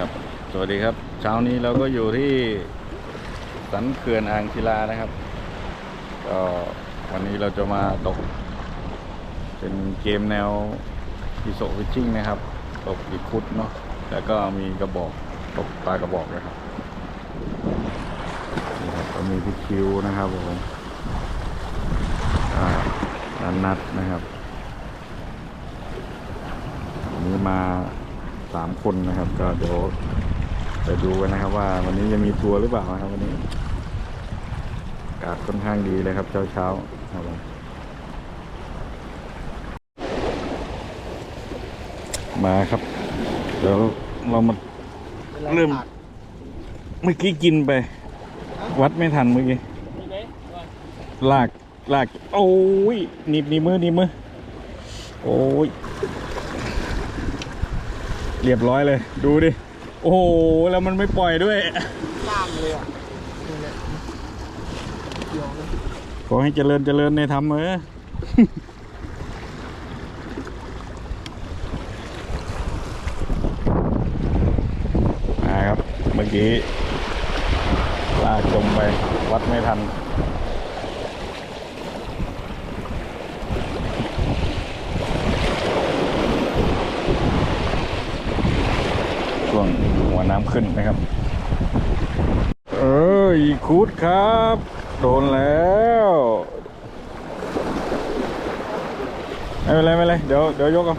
ครับ สวัสดีครับ เช้านี้เราก็อยู่ที่สันเขื่อนอ่างศิลานะครับ ก็วันนี้เราจะมาตก เป็นเกมแนวอิโซฟิชชิ่งนะครับ ตกอีคุดเนาะ แล้วก็มีกระบอกตกปลากระบอกนะครับนี่ครับก็มีพี่คิวนะครับผมนันนัดนะครับวันนี้มา สามคนนะครับ ก็เดี๋ยวจะดูกันนะครับ ว่าวันนี้จะมีทัวร์หรือเปล่านะครับ วันนี้อากาศค่อนข้างดีเลยครับ เช้าเช้าครับผมมาครับ เดี๋ยวเรามาเริ่มเมื่อกี้กินไป วัดไม่ทันเมื่อกี้ลากลาก โอ้ยหนีบหนีมือหนีมือ โอ้ย เรียบร้อยเลย ดูดิ โอ้โห แล้วมันไม่ปล่อยด้วยล่ามเลยอะนี่แหละเดี๋ยวนะขอให้เจริญเจริญในธรรมเออมาครับ เมื่อกี้ลากจมไป วัดไม่ทัน ช่ วงหัวน้ำขึ้นนะครับ เอออีคูดครับ โดนแล้วไม่เป็นไรไม่เป็นไรเดี๋ยวเดี๋ยวยกเอา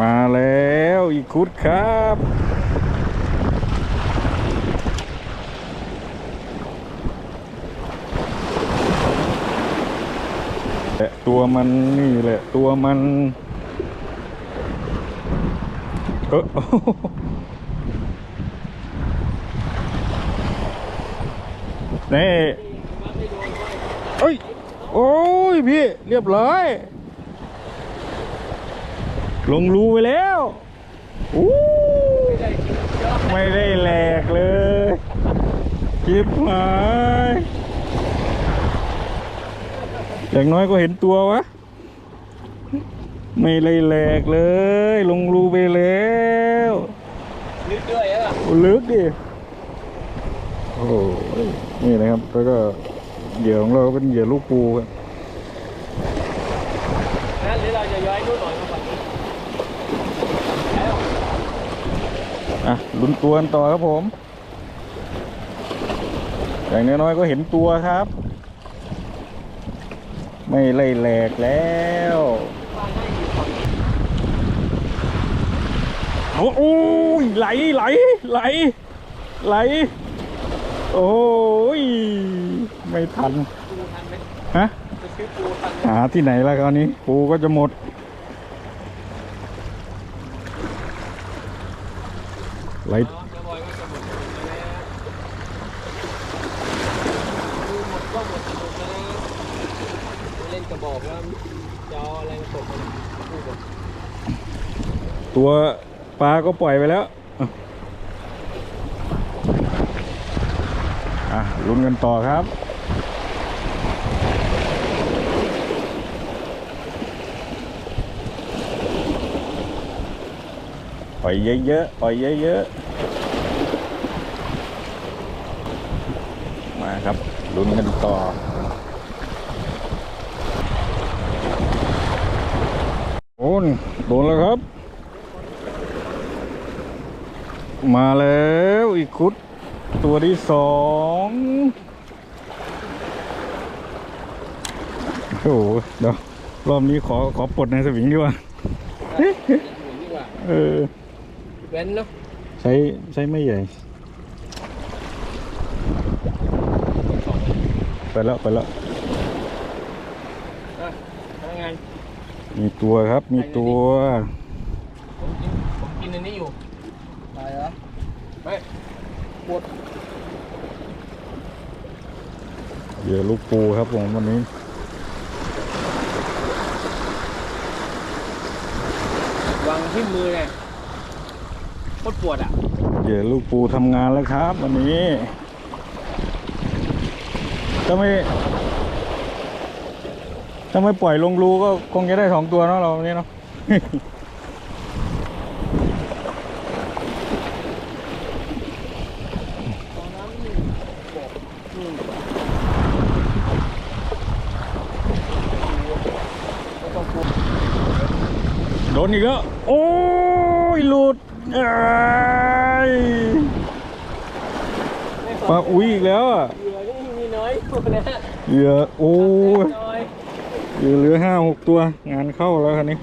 มาแล้วอีคูดครับแหละตัวมันนี่แหละตัวมัน เออนี่เอ้ย โอ้ยพี่ เรียบร้อย ลงรูไปแล้วอู้ไม่ได้แหลกเลยจิบหายอย่างน้อยก็เห็นตัววะ ไม่ได้แหลกเลย ลงรูไปแล้วนึกด้วยอะโอ้ลึกดิโอ้โหนี่นะครับแล้วก็เหยื่อของเราเป็นเหยื่อลูกปูครับนั่นหรือเราจะย้อยนู่นหน่อยมาฝั่งนี้แล้วอะลุ้นตัวกันต่อครับผม อย่างน้อยๆก็เห็นตัวครับ ไม่ไล่แหลกแล้ว บ้าโอ้โอ้ยไหลไหลไหลไหล โอ้ย ไม่ทันฮะหาที่ไหนแล้วคราวนี้ ปูก็จะหมด ไหลตัว ปลาก็ปล่อยไปแล้วอะลุ้นกันต่อครับปล่อยเยอะๆปล่อยเยอะๆมาครับลุ้นกันต่อโอนโดนแล้วครับ มาแล้วอีกคุด ตัวที่สองโอ้โหเดี๋ยวรอบนี้ขอขอปลดในสวิงดีกว่าเหมือนดีกว่าเออแว้นเนาะใช้ใช้ไม่ใหญ่ไปแล้วไปแล้วอะพนักงานมีตัวครับมีตัวผมกินผมกินอันนี้อยู่อะไรเหรอ ไม่ปวดเหยื่อลูกปูครับผมวันนี้วางที่มือไงโคตรปวดอะเหยื่อลูกปูทำงานแล้วครับ วันนี้ถ้าไม่ถ้าไม่ปล่อยลงรูก็คงจะได้สองตัวเนาะเราวันนี้เนาะ โด นอีกแล้ว โอ้ยหลุดเอ้ยปลาอุ้ยอีกแล้วอะเหยื่อนี่มีน้อยอยู่นะเหลือโอ้ยน้อยเหลือเหลือห้าหกตัว งานเข้าแล้วคันนี้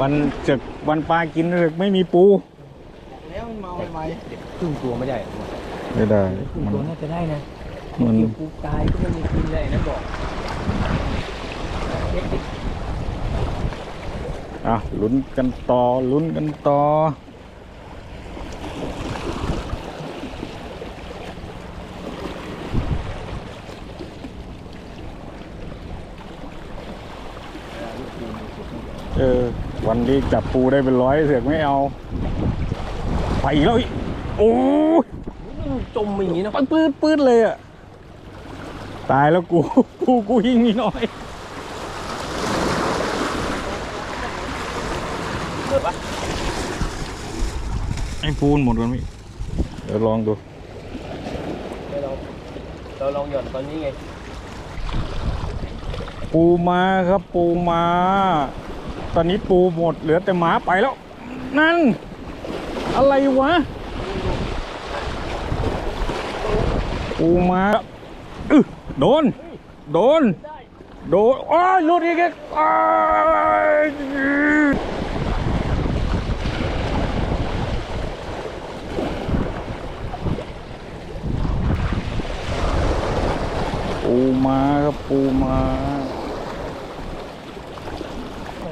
วันจึกวันปลากินเลยไม่มีปูแล้วมันเมาไปครึ่งตัวไม่ได้ไม่ได้ครึ่งมันตัวน่าจะได้นะมันเกี่ยวปูตายก็ไม่มีกินเลยนะบอกเด็กดิ อะลุ้นกันต่อลุ้นกันต่อเออวันนี้จับปูได้เป็นร้อยเสือกไม่เอา ไปอีกแล้วอีกโอ้ยจมอย่างนี้เนาะปืดปืดปืดเลยอะ ตายแล้วกูปูกูยิ่งมีน้อย เกิดปะ ไอ้ปูนหมดกันพี่เดี๋ยวลองดู เราเราลองหย่อนตอนนี้ไงปูมาครับปูมา ตอนนี้ปูหมดเหลือแต่หมาไปแล้ว นั่น อะไรวะ ปูมาอึโดน โดน โดนโอ้ยหลุดอีกแล้วอ้าย ปูมาครับปูมา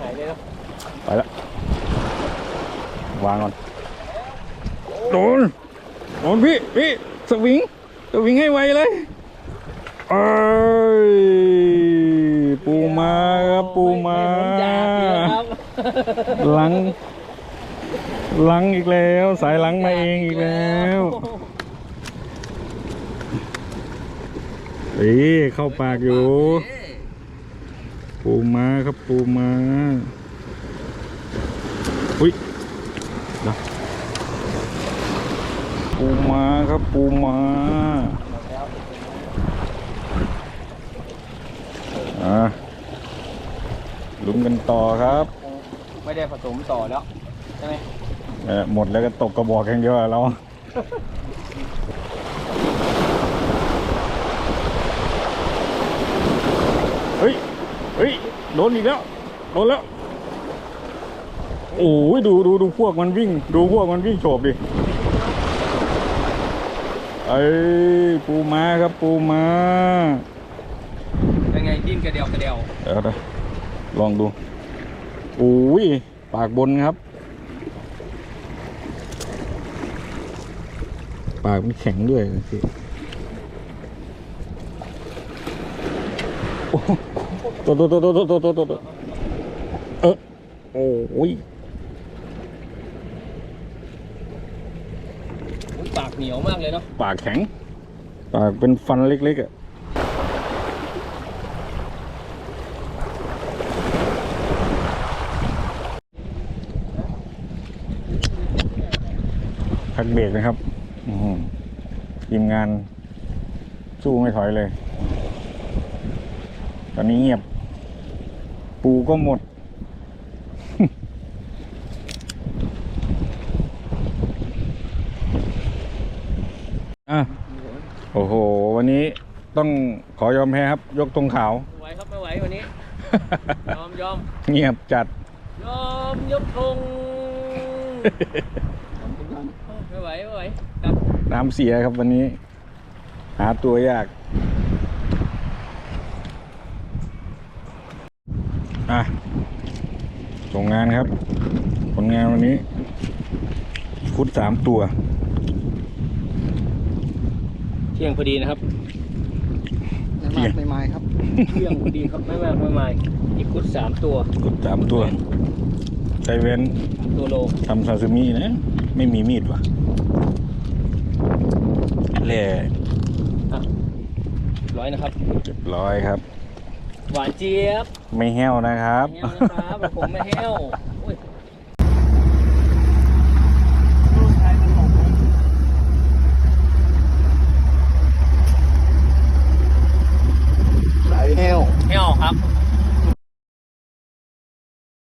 หายเลยเนาะไปแล้ววางก่อนโดนโดนพี่พี่สวิงสวิงให้ไวเลยเอ้ยปูมาครับปูมาไผลอยากดีนะครับหลังหลังอีกแล้ว สายหลังมาเองอีกแล้ว เอ้ยเข้าปากอยู่ ปูมาครับปูมาอุ้ยเดี๋ยวปูมาครับปูมาอะลุ้นกันต่อครับ ไม่ได้ผสมต่อแล้ว ใช่ไหมเออหมดแล้วก็ตกกระบอกอย่างเดียวอะเรา เฮ้ย เฮ้ย โดนอีกแล้ว โดนแล้ว โอ้ยดูดูดูพวกมันวิ่ง ดูพวกมันวิ่งโฉบดิเอ้ยปูม้าครับปูม้า เป็นไงดิ้นกระเดียวกระเดียวเดี๋ยวนะลองดู โอ้ย ปากบนครับ ปากมันแข็งด้วยสิโอ้โห ตัวตัวตัวตัวตัวตัวตัวเออโอ้ยปากเหนียวมากเลยเนาะปากแข็ง ปากเป็นฟันเล็กๆอะพักเบรกนะครับทีมงานสู้ไม่ถอยเลย ตอนนี้เงียบ ปูก็หมด อะ โอ้โห วันนี้ต้องขอยอมแพ้ครับ ยกตรงขาวไม่ไหวครับไม่ไหววันนี้ ยอมยอมเงียบจัด ยอมยกธงไม่ไหวไม่ไหวครับ น้ำเสียครับวันนี้ หาตัวยาก อะส่งงานครับ ผลงานวันนี้ คุดสามตัว เที่ยงพอดีนะครับเที่ยงไม่ไม้ครับ เที่ยงพอดีครับ ไม่มากไม่มายอีกกุดสามตัว คุดสามตัวใจเว้นตัวโลทำซาซิมินะ ไม่มีมีดว่ะแหล่อะร้อยนะครับเรียบร้อยครับ หวานเจี๊ยบไม่แห้วนะครับ แห้วนะครับผมไม่แห้วอุ้ยสายแห้วแห้วครับ